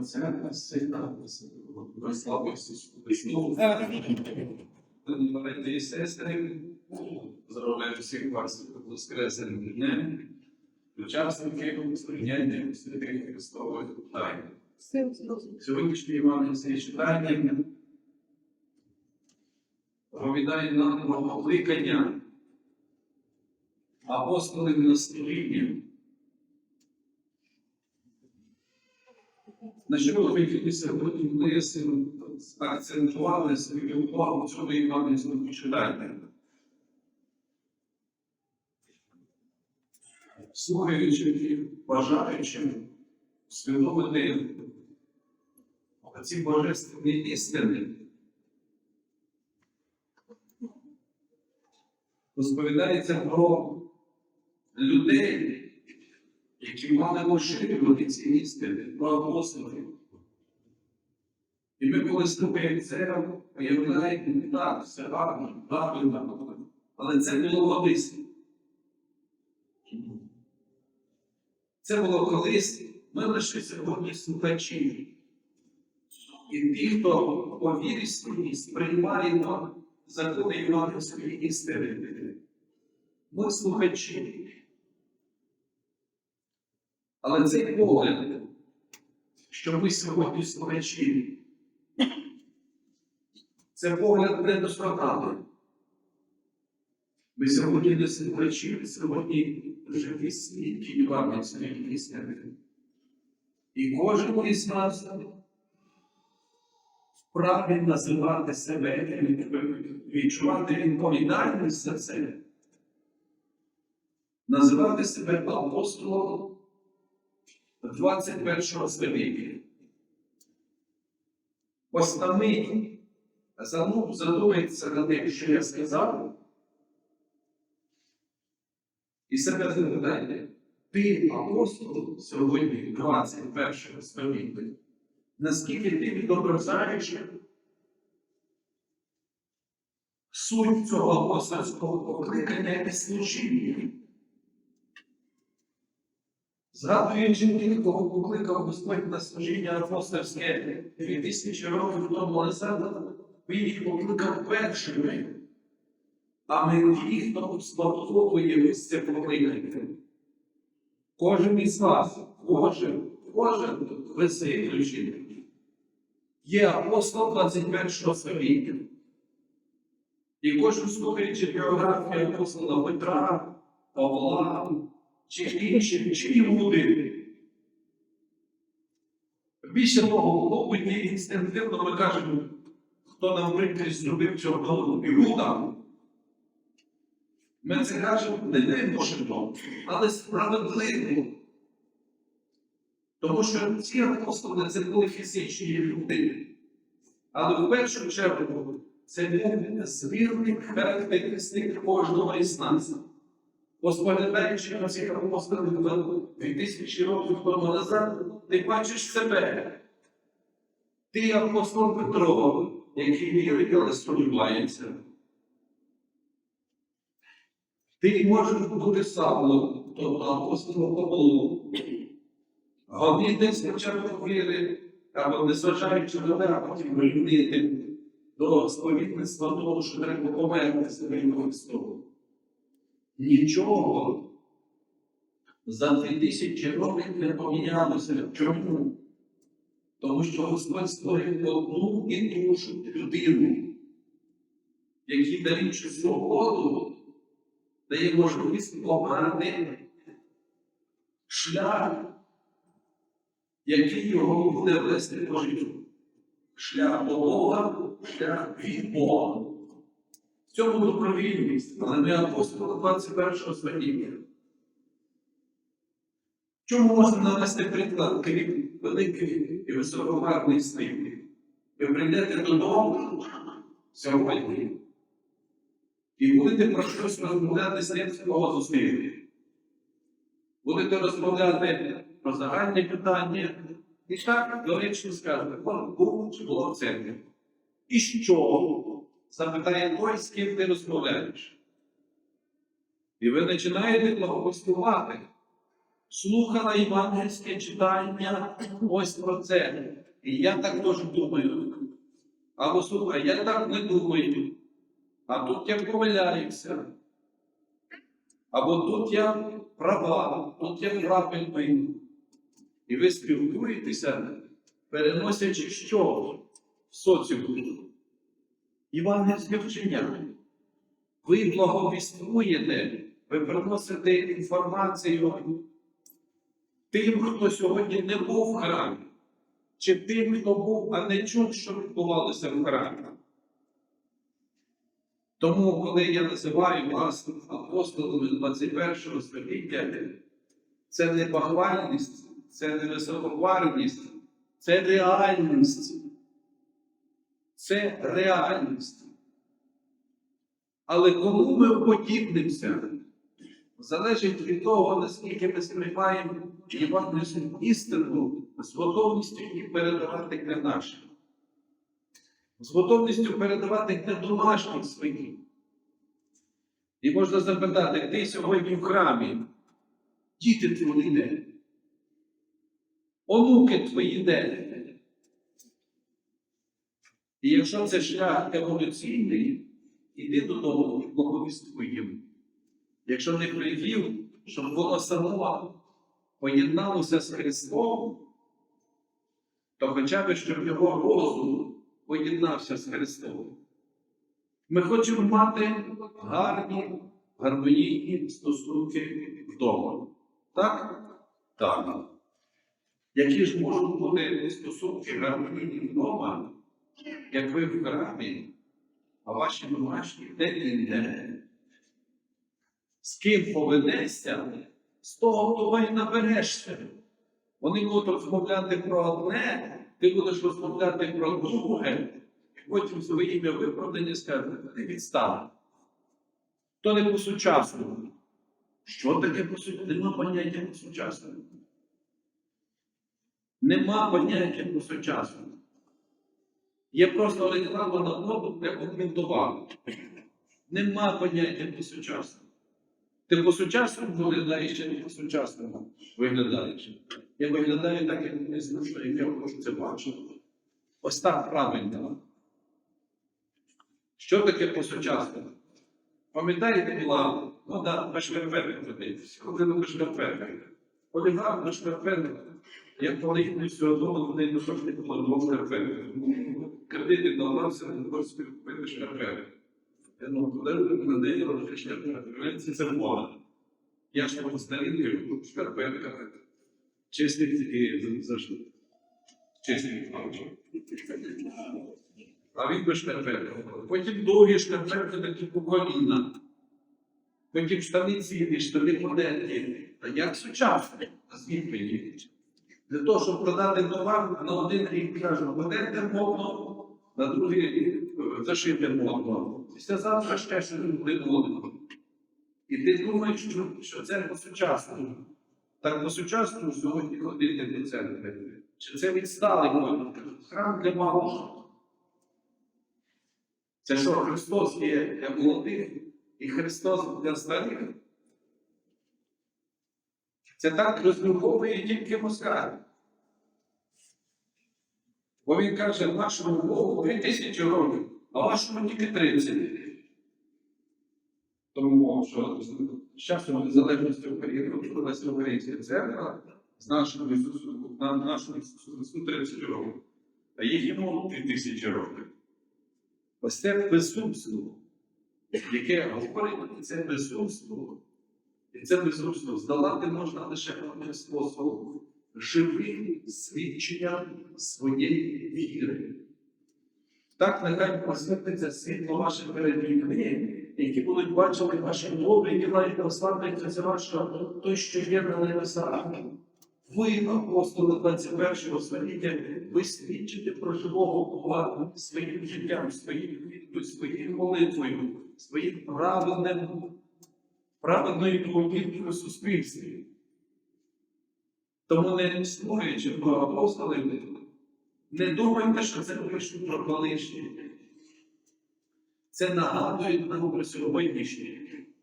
Отця і Сина і Святого Слава Ісусу Христу. Брати і сестри, здоров'я всіх вас воскресним днем, учасники сприйняття святих Христових тайн. Сьогоднішнє Івангельське читання розповідає нам про покликання апостолів на служіння. На що ми ми акцентували свою увагу в цьому Івангельському читанні. Слухаючи і бажаючи усвідомити ці божественні істини, розповідається про людей, які мали поширювати ці істини, апостолів. І ми коли слухаємо це, уявляємо, так, все гарно, правильно, але це було колись. Це було колись, ми лише сьогодні слухачі. І ті, хто по вірі своїй сприймаємо закони Євангельської істини. Ми слухачі. Але цей погляд, що ми сьогодні слухачі, це погляд недосконалий. Ми сьогодні не слухачі, ми сьогодні живі свідки Євангельської істини. І кожен із нас вправі називати себе, відчувати відповідальність за це, називати себе апостолом 21 століття. Основний задумається на те, що я сказав, і себе запитайте, ти апостол сьогодні 21 століття, наскільки ти відображаєш суть цього апостольського покликання і служіння? Згадуючи тих, кого покликав Господь на служіння апостольське 2000 років тому назад, він їх покликав першими. А ми ті, хто спадковує ось це покликання. Кожен із вас, кожен, кожен везе ключі. Є апостол 21 століття. І кожен слухаючи біографію апостола Петра, Павла, чи інших, чи Іуди. Більше того, мабуть, інстинктивно ми кажемо, хто прикрі зробив цього Іуда. Ми це кажемо не вимушено, але справедливо. Тому що ці апостоли це були фізичні люди. Але в першу чергу це був звірник характеристик кожного із нас. Споглядаючи на цих апостолів 2000 років тому назад, ти бачиш себе. Ти апостол Петро, який вірить, але сподівається. Ти можеш бути Савлом, тобто апостолом Павлом. Десь спочатку віри, або незважаючи на те, а потім прийняти до сповідництва того, що треба померти своїм Христом. Нічого за дві тисячі років не помінялося. Чому? Тому що Господь створив одну і ж людину, який даючи свободу, дає можливість обрати шлях, який його буде вести по життю. Шлях до Бога, шлях від Бога. Цьому добровільність, але не апостола 21 століття. Чому можна навести приклад, крім великої і високогарної снивки? Ви прийдете додому сьогодні і будете про щось розмовляти з тим, з. Будете розмовляти про загальні питання. І так, до речі, скажете, був чи було в церкві. І що? Запитає той, з ким ти розмовляєш. І ви починаєте благопостувати. слухала євангельське читання ось про це. І я так теж думаю. Або слухай, я так не думаю. А тут я помиляюся. Або тут я права, тут я правильний. І ви спілкуєтеся, переносячи що в соціум? Євангельське вчення. Ви благовіствуєте, ви приносите інформацію тим, хто сьогодні не був в храмі, чи тим, хто був, а не чув, що відбувалося в храмі. Тому, коли я називаю вас апостолами 21 століття, це не похвальність, це не високоварність, це реальність. Це реальність. Але кому ми уподібнимося, залежить від того, наскільки ми сприймаємо євангельську істину з готовністю її передавати для наших, з готовністю передавати для домашніх своїх. І можна запитати, ти сьогодні в храмі, діти твої де? Онуки твої де? І якщо це шлях еволюційний, іди додому і благовіствуй їм. Якщо не привів, щоб воно само поєдналося з Христом, то хоча б щоб його розум поєднався з Христом. Ми хочемо мати гарні, гармонійні стосунки вдома. Так? Так. Які ж можуть бути стосунки гармонійні вдома, як ви в храмі, а ваші домашні де інде? З ким поведешся, з того того і наберешся. Вони будуть розмовляти про одне, ти будеш розмовляти про друге, і потім своє ім'я виправдання скажуть, ти відстав. То не по-сучасному. Що таке по сучасному? Нема поняття по сучасному. Нема поняття по сучасному. Є просто реклама на воду для коментував. Нема поняття по сучасному. Ти по сучасному виглядаєш чи не по сучасному виглядаєш. Я виглядаю так, як не зручно, як я хочу це бачити. Ось так правильно. Що таке по сучасному? Пам'ятаєте, була мода без шкарпеток ходить. Ходили без шкарпеток. Поліграв без шкарпеток. Як полігли все одно, вони не завжди було двох. Кредити давався, не хочете купити шкарпеток. Ну, коли на день робити шкарпеток, це мода. Я ж по старинки в шкарпетках. Чесні і завжди. Чесні. А він без шкарпеток. Потім довгі шкарпетки такі по. Потім штани цілі, штани модельні. Та як сучасно? Звідки їх? Для того, щоб продати товар, на один рік кажуть, модельте модно, на другий рік е, зашити модно. Після завтра ще щось буде модно. І ти думаєш, що, що це по-сучасному. Так по-сучасному сьогодні ходити до церкви. Чи це відсталий модно? Храм для малого. Це що Христос є для молодих і Христос для старих? Це так розмірковує тільки москаль. Бо він каже, вашому Богу три тисячі років, а вашому тільки 30. Тому що з часом незалежності України утворилася Українська церква з нашим Ісусом, на нашому Ісусу 30 років. А їх йому 3 тисячі років. Ось це безумство, яке говорить, це безумство. І це безумство здолати можна лише одним способом живим свідченням своєї віри. Так нехай просвітиться світло ваше перед людьми, які будуть бачити ваші добрі діла і прославляться що той, що є на небесах. Ви, апостоли 21 століття, ви свідчите про живого Бога своїм життям, своїм вірою, своєю молитвою, своїм праведним, праведною поведінкою в суспільстві. Тому не слухаючи про апостолів, не думайте, що це пишуть про колишні. Це нагадує нам про сьогоднішнє,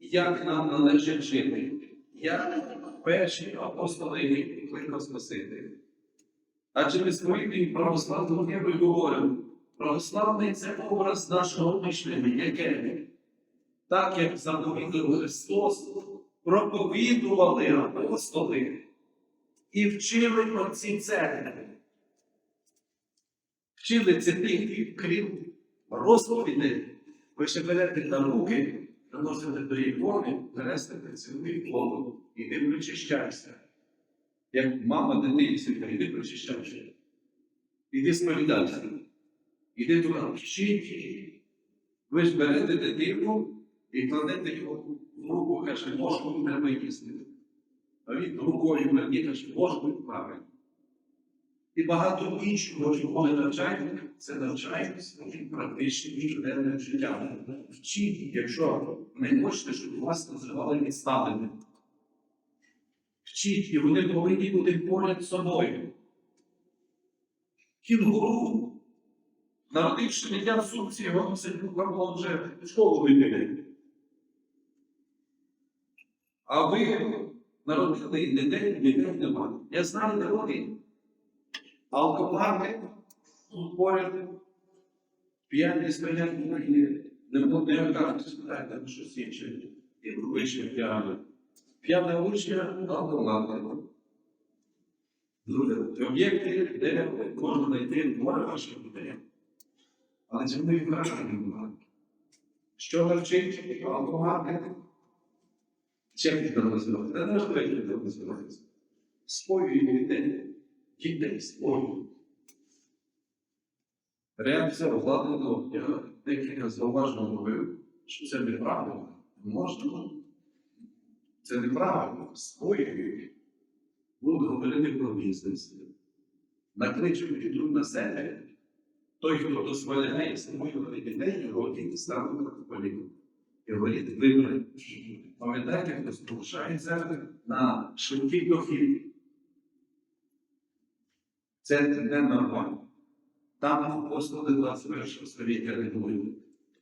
як нам належить жити, як перші апостоли кликав Спасителя. Адже ми своїм православним вірою говоримо, православний це образ нашого мишлення, яке, так як заповідав Христос, проповідували апостоли і вчили отці церкви. Вчили це тих, крім розповідей, ви ще берете на руки, приносите до ікони, хрестите цілу ікону, і ти причищайся. Як мама дитині світа, іди причищайся. Іди сповідайся. Іди туди, вчіть. Ви ж берете дитину і кладете його в руку, каже, ложку треба їсти. А він рукою мені каже, ложку правильно. І багато іншого, чого ми навчаємо, це навчаємося практичним щоденним життям. Вчіть, якщо не хочете, щоб вас називали відставленим. Вчіть, і вони повинні бути поряд собою. Кінгуру, народивши дитя в сумці, його буквально вже в школу вийде. А ви народили дітей, дітей немає. Я знаю народи. Алкомани тут поряд п'яні стоять не буде карти спитати там щось інше. І вийшли п'яні. П'яна учня алкомани. Друге, об'єкти, де можна знайти море ваших людей. Але цьому і враження немає. Що навчить алкомани? Чим це називається? Це не ж це називається. Споює дітей. Дітей споює. Реакція влади, я декілька зауважень робив, що це неправильно. Можна. Це неправильно. Споюють. Будуть говорити про бізнес. Накличуть підуть на себе. Той, хто дозволяє стимулювати дітей, його стануть на поліку. І говорить, вибори. Пам'ятаєте, хто залишається на швидкий дохід. Це не нормально. Там апостоли 21 століття не були.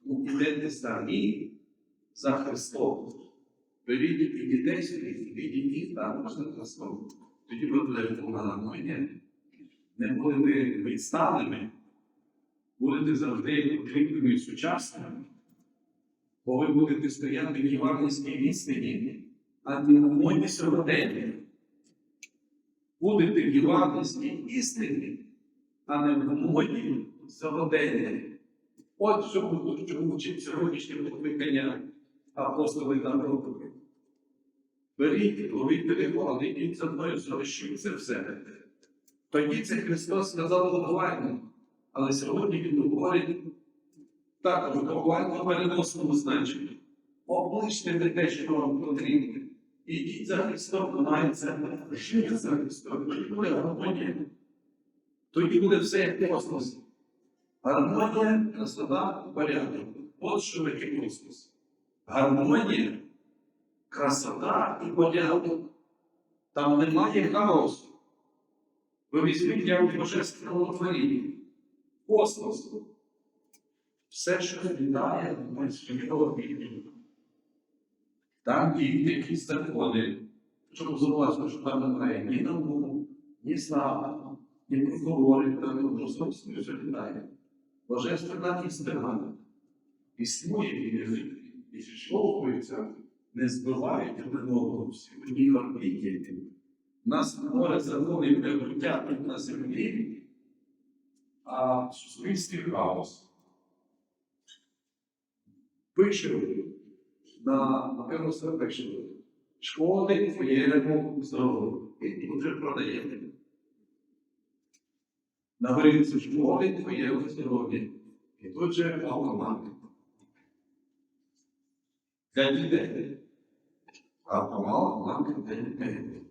Ідете самі за Христом. Беріть і дітей собі, і дітей там за Христом. Тоді ви будете помагання. Не будете відсталими, будете завжди потрібними сучасними. Бо ви будете стояти в євангельській істині, а не в моді сьогодення. Будете в євангельській істині, а не в моді сьогодення. От що вчить сьогоднішнє покликання апостоли та роки. Беріть, ловіть телефон, ідіть за мною, залишіть це все. Тоді це Христос сказав буквально, але сьогодні Він говорить також буквально в переносному значенні. Обличте те, що вам потрібно. Ідіть за Христом, мається жити за Христом. Буде гармонія. Тоді буде все як космос. Гармонія, красота, порядок. От що таке космос. Гармонія, красота і порядок. Там немає хаосу. Ви візьміть як божественному творінні. Космос. Все, що літає, ми світового Там діють якісь закони, щоб зрозуміло, що там немає ні науку, ні слава, ні прокурорів, там просто все літає. Божественна істина існує і і зіштовхується, не збивають один одного всі одній орбіті. Нас море законів для тут на землі, а в суспільстві хаос пише на, напевно, пише. Шкоди твоєму здоров'ю. І тут вже продаєте. На горілці шкоди твоєму здоров'ю. І тут же автомат. Для дітей. Автомат для дітей.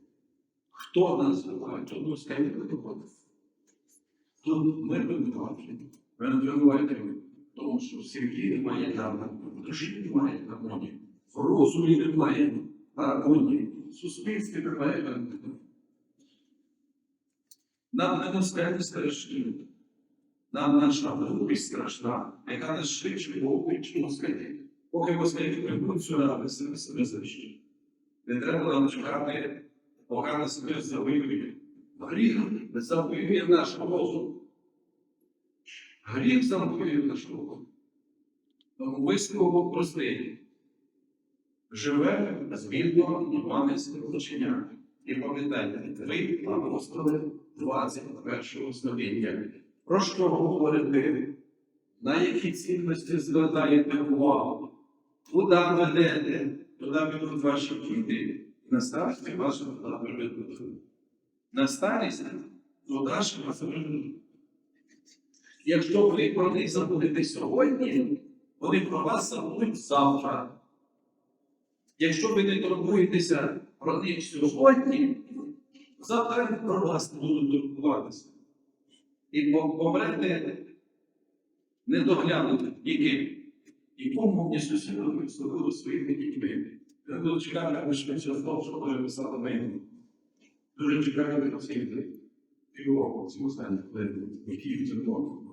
Хто нас вбиває? Ну, скажіть, виходить. Тут ми винуваті. Ви не винуваті, тому що в сім'ї немає гармонії, в душі немає гармонії, в розумі немає гармонії, в суспільстві немає гармонії. Нам не москалі страшні, нам наша глупість страшна, яка нас швидше вовчить москалі. Поки москалі прибудуть сюди, ми себе себе завжди. Не треба нам чекати погано себе завоює. Гріх завоює наш розум. Гріх завоює наш розум. Тому висновок простий. Живе згідно Іванівського вчення. І пам'ятайте, ви апостоли 21 століття. Про що говорите? На які цінності звертаєте увагу? Куди ведете? Туди ведуть ваші діти. На старості туди приведуть. На старість туди ж вас приведуть. Якщо ви про них забудете сьогодні, вони про вас забудуть завтра. Якщо ви не турбуєтеся про них сьогодні, завтра про вас не будуть турбуватися. І по- помрете недоглянути яким. Якому мені сусідові служили своїми дітьми. Я буду чекати, аби швидше знову, що буде писати мені. Дуже чекаю на всіх півроку, цьому стані, які від цього.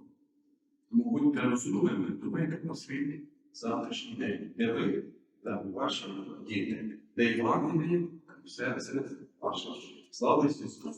Будьте розумними, думайте про свій завтрашній день. Де ви, там ваші діти, де і вам все це ваше. Слава Ісусу!